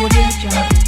What is you just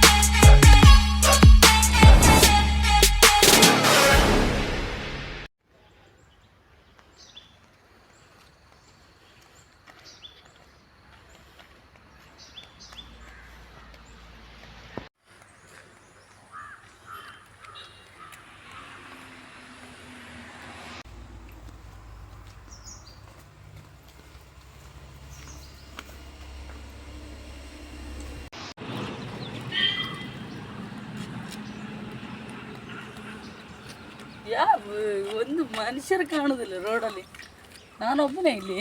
ಯಾವ ಒಂದು ಮನುಷ್ಯರು ಕಾಣೋದಿಲ್ಲ ರೋಡಲ್ಲಿ. ನಾನೊಬ್ಬನೇ ಇಲ್ಲಿ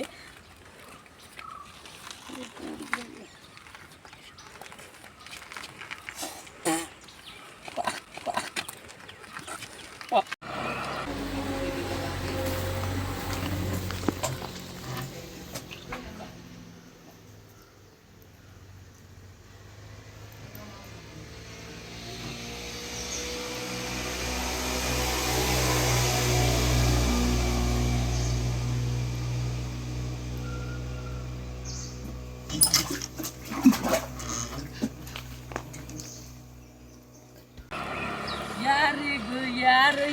ಯಾರಿಗೂ ಯಾರು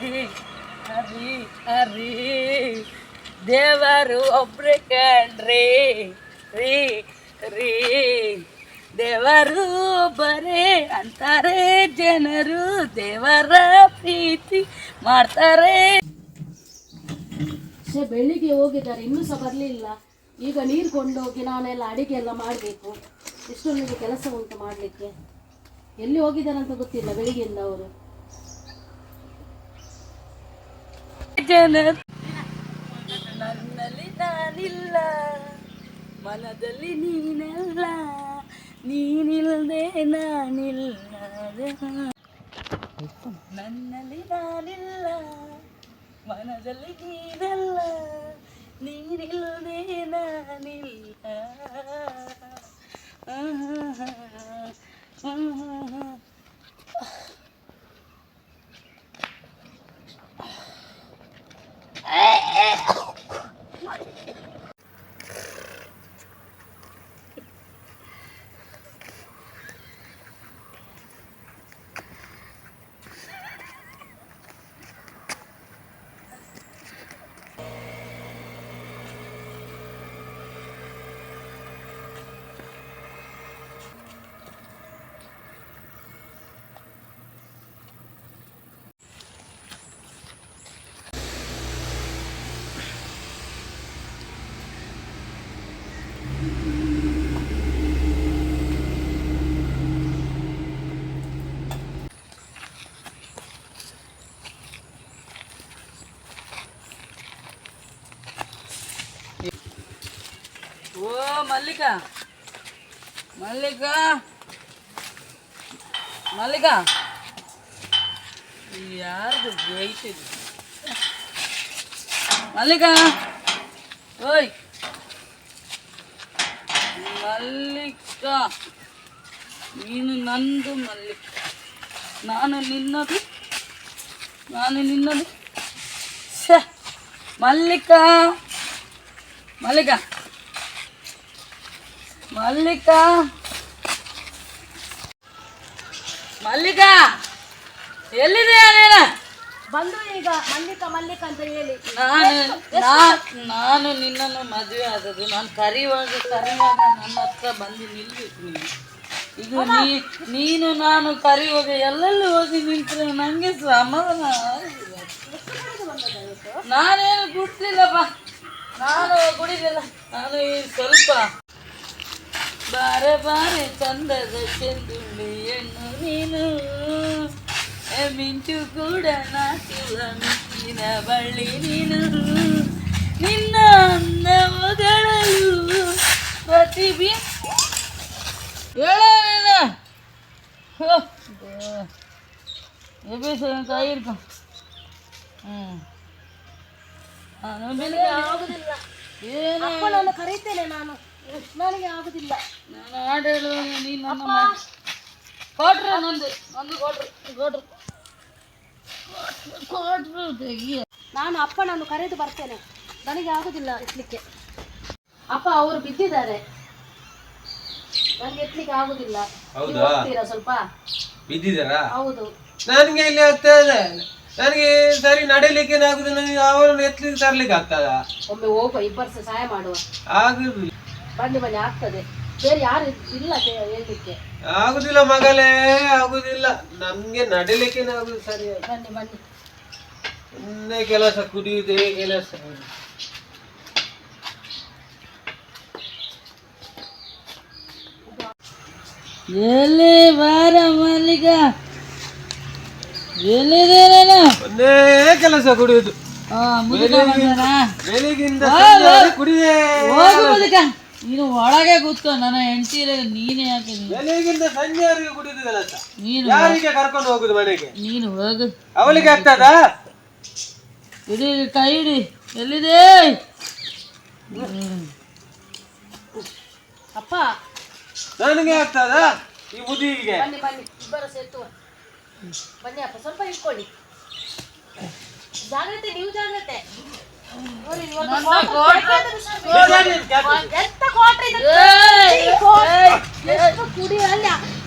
ಹೇಳ್ರಿ ಹರಿ ಹರಿ. ದೇವರು ಒಬ್ರೆ ಕಣ್ರಿ ರೀ ರೀ ದೇವರು ಬರೇ ಅಂತಾರೆ ಜನರು, ದೇವರ ಪ್ರೀತಿ ಮಾಡ್ತಾರೆ. ಬೆಳಿಗ್ಗೆ ಹೋಗಿದ್ದಾರೆ, ಇನ್ನೂ ಸಹ ಬರಲಿಲ್ಲ. ಈಗ ನೀರು ಕೊಂಡೋಗಿ ನಾನೆಲ್ಲ ಅಡಿಗೆ ಎಲ್ಲ ಮಾಡಬೇಕು. ಎಷ್ಟೊಂದಿಗೆ ಕೆಲಸ ಉಂಟು ಮಾಡಲಿಕ್ಕೆ. ಎಲ್ಲಿ ಹೋಗಿದ್ದಾರೆ ಅಂತ ಗೊತ್ತಿಲ್ಲ, ಬೆಳಿಗ್ಗೆಯಿಂದ ಅವರು. ಜನರು ನನ್ನಲ್ಲಿ ನಾನಿಲ್ಲ ಮನದಲ್ಲಿ ನೀನಲ್ಲ ನೀನಿಲ್ಲದೆ ನಾನಿಲ್ಲ ನನ್ನಲ್ಲಿ ನಾನಿಲ್ಲ ಮನದಲ್ಲಿ ನೀನಲ್ಲ. ಓ ಮಲ್ಲಿಕಾ ಮಲ್ಲಿಕಾ ಮಲ್ಲಿಕಾ ಯಾರ್ದು ವೇಟ್ ಇದು ಮಲ್ಲಿಕಾ ಓಯ್ ಮಲ್ಲಿಕಾ ನೀನು ನಂದು ಮಲ್ಲಿಕ ನಾನು ನಿನ್ನದು ನಾನು ನಿನ್ನದು ಛೆ, ಮಲ್ಲಿಕಾ ಮಲ್ಲಿಕಾ ಮಲ್ಲಿಕಾ? ಮಲ್ಲಿಕಾ? ಎಲ್ಲಿದೆಯಾ ನೀನು? ಬಂದು ಈಗ ಮಲ್ಲಿಕ ಮಲ್ಲಿಕ ಅಂತ ಹೇಳಿ. ನಾನು ನಾ- ನಾನು ನಿನ್ನನ್ನು ಮದುವೆ ಆದದ್ದು. ನಾನು ಕರೆಯುವಾಗ ಕರೆಯುವಾಗ ನನ್ನ ಹತ್ರ ಬಂದು ನಿಲ್ಬೇಕು ನೀನು ಈಗ ನೀ ನೀನು ನಾನು ಕರೆಯುವಾಗ ಎಲ್ಲೆಲ್ಲಿ ಹೋಗಿ ನಿಂತರೆ ನನಗೆ ಸಮಾಧಾನ ಆಗುದಿಲ್ಲ. ನಾನೇನು ಕುಡ್ಲಿಲ್ಲಪ್ಪ ನಾನು ಗುಡಿದಿಲ್ಲ ನಾನು ಈ ಸ್ವಲ್ಪ ಬಾರೆ ಬಾರೆ ಚಂದದ ಚೆಂದುಳ್ಳಿ ಹೆಣ್ಣು ನೀನು ಎ ಮಿಂಚು ಕೂಡ ನಾಚುವ ಮಿಂಚಿನ ಬಳ್ಳಿ ನೀನು ನಿನ್ನ ಅಂದ ಹೊಗಳಲು ಪ್ರತಿಭಿ ಹೇಳ ಎಬ್ಬಿಸ ಕೈ ಹಿಡ್ಕೊ ಹ್ಞೂ ನಾನು ಬೆಳಿಗ್ಗೆ ಆಗುದಿಲ್ಲ ಏನು ಅಪ್ಪ ನಾನು ಕರೀತೇನೆ ನಾನು ನನಗೆ ಆಗುದಿಲ್ಲ. ನಾನು ಹಾಡು ಹೇಳುವಾಗ ನೀನು ನನ್ನ ಮ- ಕೊಟ್ರು ನಂದು ನಂದು ಕೊಟ್ರು ಕೊಟ್ರು ಕೊಟ್ರು ತೆಗಿಯ ನಾನು ಅಪ್ಪನನ್ನು ಕರೆದು ಬರ್ತೇನೆ. ನನಗೆ ಆಗುದಿಲ್ಲ ಇಟ್ಲಿಕ್ಕೆ ಅಪ್ಪ ಅವರು ಬಿದ್ದಿದ್ದಾರೆ. ನನ್ಗೆ ಎತ್ಲಿಕ್ಕೆ ಆಗುದಿಲ್ಲ. ನೀವು ಹೌದಾ? ಹೋಗ್ತೀರಾ ಸ್ವಲ್ಪ? ಬಿದ್ದಿದ್ದಾರಾ? ಹೌದು. ನನಗೆ ಇಲ್ಲಿ ಆಗ್ತಾ ಇದೆ. ನನಗೆ ಸರಿ ನಡೀಲಿಕ್ಕೆ ಆಗುದು ನನಗೆ ಅವರನ್ನು ಎತ್ತಲಿಕ್ಕೆ ತರ್ಲಿಕ್ಕೆ ಆಗ್ತದ? ಒಮ್ಮೆ ಹೋಗುವ ಇಬ್ಬರು ಸಹ ಸಹಾಯ ಮಾಡುವ. ಆಗುದಿಲ್ಲ ಬನ್ನಿ ಬನ್ನಿ ಆಗ್ತದೆ. ಬೇರೆ ಯಾರು ಇಲ್ಲ ಹೇಳ್ಲಿಕ್ಕೆ. ಆಗುದಿಲ್ಲ ಮಗಳೇ ಆಗುದಿಲ್ಲ. ನಮ್ಗೆ ನಡಿಲಿಕ್ಕೆ ಆಗುದು ಸರಿ. ಬನ್ನಿ ಬನ್ನಿ. ಸುಮ್ಮನೆ ಕೆಲಸ ಕುಡಿಯುವುದೇ ಕೆಲಸ. ಎಲ್ಲಿ ಬಾರ ಮಲ್ಲಿಗ? ಒಂದೇ ಕೆಲಸ ಕುಡಿಯುದು? ಬೆಳಿಗಿಂದ ಸಂಜೆವರೆಗೆ ಕುಡಿಯೇ ಹೋಗು ಮುದುಕ. ನೀನು ಒಳಗೆ ಕೂತ್ಕೊ ನನ್ನ ಹೆಂಡತಿ ನೀನೇ ಯಾಕೆ ನೀನು? ಬೆಳಿಗಿಂದ ಸಂಜೆವರೆಗೆ ಕುಡಿದಿದ್ದಲ್ಲ ನೀನು ಯಾರಿಗೆ ಕರ್ಕೊಂಡು ಹೋಗುದು ಮನೆಗೆ? ನೀನು ಹೋಗು. ಅವಳಿಗೆ ಆಗ್ತದ? ಇಡಿ ಕೈ ಇಡಿ ಎಲ್ಲಿದೆ? ಅಪ್ಪ. ನನಗೆ ಆಗ್ತದ? ಈ ಮುದಿಗೆ ಬನ್ನಿ ಬನ್ನಿ ಇಬ್ಬರು ಸೇತುವ ಬನ್ನಿ ಅಪ್ಪ ಸ್ವಲ್ಪ ಇಟ್ಕೊಳ್ಳಿ. ಜಾಗ್ರತೆ ನೀವು ಜಾಗ್ರತೆ.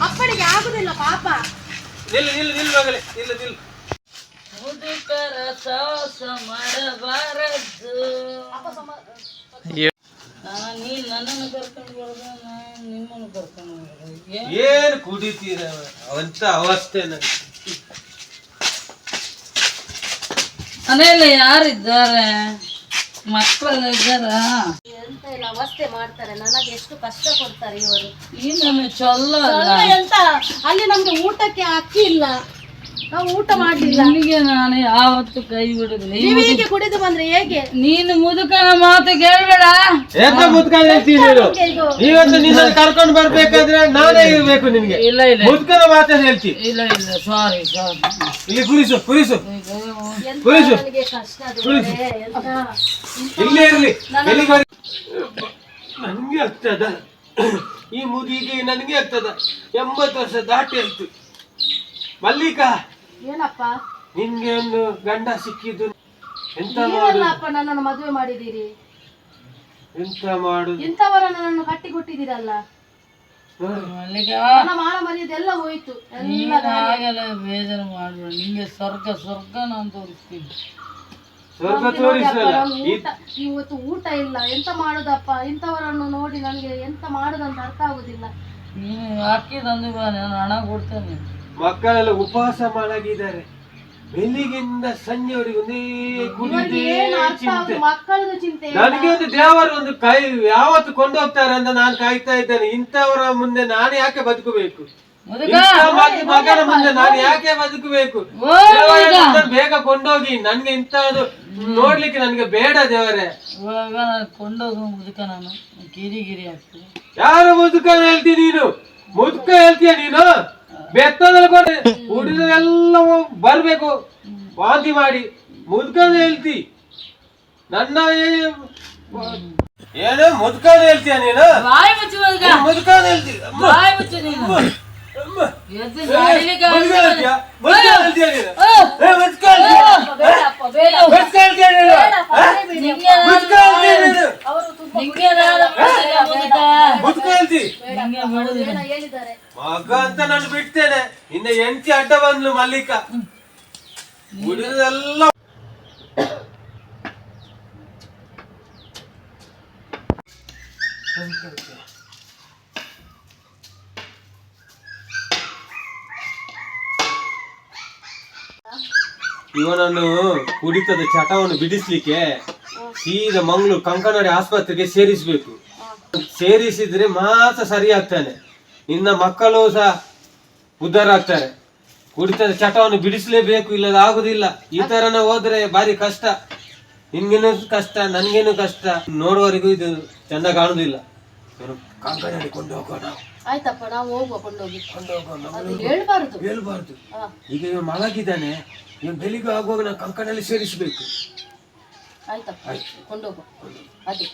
ಅಪ್ಪನಿಗೆ ಆಗುದಿಲ್ಲ ಪಾಪ. ಮುದುಕರ ಸಾಹಸ ಮಾಡಬಾರದು. ನಾನು ನನ್ನನ್ನು ಕರ್ಕೊಂಡು ಬರೋದು ನಾನು ನಿಮ್ಮನ್ನು ಕರ್ಕೊಂಡು ಬರೋದು ಏನ್ ಏನು ಕುಡಿತೀರ ಅವಂತ ಅವಸ್ಥೆ ನನಗೆ ಮನೆಯಲ್ಲಿ ಯಾರಿದ್ದಾರೆ? ಮಕ್ಕಳೆಲ್ಲ ಇದ್ದಾರಾ? ಎಂತ ಇಲ್ಲ ಅವಸ್ಥೆ ಮಾಡ್ತಾರೆ. ನನಗೆ ಎಷ್ಟು ಕಷ್ಟ ಕೊಡ್ತಾರೆ ಇವರು. ನೀನು ಚೊಲ್ಲ ಅಲ್ಲ. ಎಂತ? ಅಲ್ಲಿ ನಮ್ಗೆ ಊಟಕ್ಕೆ ಅಕ್ಕಿ ಇಲ್ಲ. ನಾವು ಊಟ ಮಾಡಿಲ್ಲ ನಿನಗೆ ನಾನು ಯಾವತ್ತು ಕೈ ಬಿಡುದಿಲ್ಲ. ಈ ನೀವು ಹೀಗೆ ಕುಡಿದು ಬಂದ್ರೆ ಹೇಗೆ? ನೀನು ಮುದುಕನ ಮಾತು ಕೇಳಬೇಡ. ಎಂತ ಮುದ್ಕನ್ ಹೇಳ್ತೀನಿ ನೀನು? ಇದು? ಇವತ್ತು ನಿನ್ನ ಕರ್ಕೊಂಡು ಬರ್ಬೇಕಾದ್ರೆ ನಾನೇ ಇರ್ಬೇಕು ನಿಮಗೆ ಇಲ್ಲ ಇಲ್ಲ. ಮುದುಕನ ಮಾತನ್ನ ಹೇಳ್ತಿ. ಇಲ್ಲ ಇಲ್ಲ. ಸಾರಿ ಸಾರಿ ಇಲ್ಲಿ ಕುರಿಸು ಕುರಿಸು. ಇಲ್ಲೇ ಇರ್ಲಿ. ನನ್ಗೆ ಆಗ್ತದ. ಈ ಮುದಿಗೆ ನನಗೆ ಆಗ್ತದ. ಎಂಬತ್ತು ವರ್ಷ ದಾಟಿ ಆಯ್ತು. ಮಲ್ಲಿಕಾ ಏನಪ್ಪ? ನಿನ್ಗೆ ಒಂದು ಗಂಡ ಸಿಕ್ಕಿದ್ದು. ಎಂತ ಅಪ್ಪ ನನ್ನನ್ನು ಮದುವೆ ಮಾಡಿದ್ದೀರಿ? ಎಂತ ಮಾಡುದು? ಇಂಥವರನ್ನು ನನ್ನ ಕಟ್ಟಿ ಹೋಯ್ತು. ಎಲ್ಲ ಹಾಗೆಲ್ಲ ಬೇಜಾರು ಮಾಡ್ಬೇಡ. ನಿಂಗೆ ಸ್ವರ್ಗ ಸ್ವರ್ಗ ನಾನು ತೋರಿಸ್ತೀನಿ. ಇವತ್ತು ಊಟ ಇಲ್ಲ. ಎಂತ ಮಾಡುದಪ್ಪ? ಇಂಥವರನ್ನು ನೋಡಿ ನನಗೆ ಎಂತ ಮಾಡುದಂತ ಅರ್ಥ ಆಗುದಿಲ್ಲ. ನೀನು ಹಾಕಿ ತಂದು ಬಾ ನಾನು ಹಣ ಕೊಡ್ತೇನೆ. ಮಕ್ಕಳೆಲ್ಲ ಉಪವಾಸ ಮಾಡಾಗಿದ್ದಾರೆ. ಬೆಳಿಗ್ಗೆಯಿಂದ ಸಂಜೆವರೆಗೆ ಒಂದೇ ಚಿಂತೆ. ಆಗುದು ಮಕ್ಕಳದು ಚಿಂತೆ ನನಗೆ ಒಂದು ದೇವರು ಒಂದು ಕೈ ಯಾವತ್ತು ಕೊಂಡೋಗ್ತಾರೆ ಅಂತ ನಾನು ಕಾಯ್ತಾ ಇದ್ದೇನೆ. ಇಂಥವರ ಮುಂದೆ ನಾನು ಯಾಕೆ ಬದುಕಬೇಕು? ಮಗನ ಮುಂದೆ ನಾನು ಯಾಕೆ ಬದುಕಬೇಕು? ಬೇಗ ಕೊಂಡೋಗಿ ನನ್ಗೆ ಇಂಥದ್ದು ನೋಡ್ಲಿಕ್ಕೆ ನನಗೆ ಬೇಡ ದೇವರೇ. ಇವಾಗ ಕೊಂಡೋಗು ಮುದುಕ ನಾನು. ಗಿರಿ ಆಗ್ತದೆ. ಯಾರು ಮುದುಕ ಹೇಳ್ತಿ ನೀನು? ಮುದುಕ ಹೇಳ್ತೀಯ ನೀನು? ಬೆತ್ತದಲ್ಲಿ ಕೊಂಡು ಬರಬೇಕು ಬರ್ಬೇಕು. ವಾಂತಿ ಮಾಡಿ. ಮುದ್ಕೊಂಡು ಹೇಳ್ತಿ. ನನ್ನ ಏನು ಏನೋ ಮುದುಕನ ಹೇಳ್ತೀಯ ನೀನು? ಮುದ್ಕೊಂಡು ಹೇಳ್ತಿ. ಮಗ ಅಂತ ನಾನು ಬಿಡ್ತೇನೆ. ಇನ್ನ ಎಂಟಿ ಅಡ್ಡ ಬಂದ್ಲು ಮಲ್ಲಿಕ. ಹುಡುಗರೆಲ್ಲ ಇವನನ್ನು ಕುಡಿತದ ಚಟವನ್ನು ಬಿಡಿಸ್ಲಿಕ್ಕೆ ಸೀದಾ ಮಂಗಳೂರು ಕಂಕನಾಡಿ ಆಸ್ಪತ್ರೆಗೆ ಸೇರಿಸಬೇಕು. ಸೇರಿಸಿದ್ರೆ ಮಾತ್ರ ಸರಿ ಆಗ್ತಾನೆ ಇನ್ನ ಮಕ್ಕಳು ಸಹ ಉದ್ಧಾರ ಆಗ್ತಾರೆ ಕುಡಿತದ ಚಟವನ್ನು ಬಿಡಿಸಲೇಬೇಕು, ಇಲ್ಲದ ಆಗುದಿಲ್ಲ. ಈ ತರನ ಹೋದ್ರೆ ಭಾರಿ ಕಷ್ಟ. ನಿನ್ಗೇನು ಕಷ್ಟ, ನನ್ಗೇನು ಕಷ್ಟ. ನೋಡುವವರಿಗೂ ಇದು ಚಂದ ಕಾಣುದಿಲ್ಲ. ಕಂಕನಾಡಿ ಕೊಂಡು ಹೋಗೋಣ. ಆಯ್ತಪ್ಪ ನಾವು ಹೋಗುವ ಕೊಂಡೋಗಿ. ಕೊಂಡು ಹೋಗೋಣ ಅದು ಹೇಳ್ಬಾರ್ದು. ಹೇಳ್ಬಾರ್ದು. ಈಗ ಇವ ಮಲಗಿದ್ದಾನೆ ಇವ್ ಬೆಳಿಗ್ಗೆ ಆಗುವಾಗ ನಾವು ಕಂಕಣಲ್ಲಿ ಸೇರಿಸಬೇಕು. ಆಯ್ತಪ್ಪ ಕೊಂಡೋಗುವ. ಅದೇ.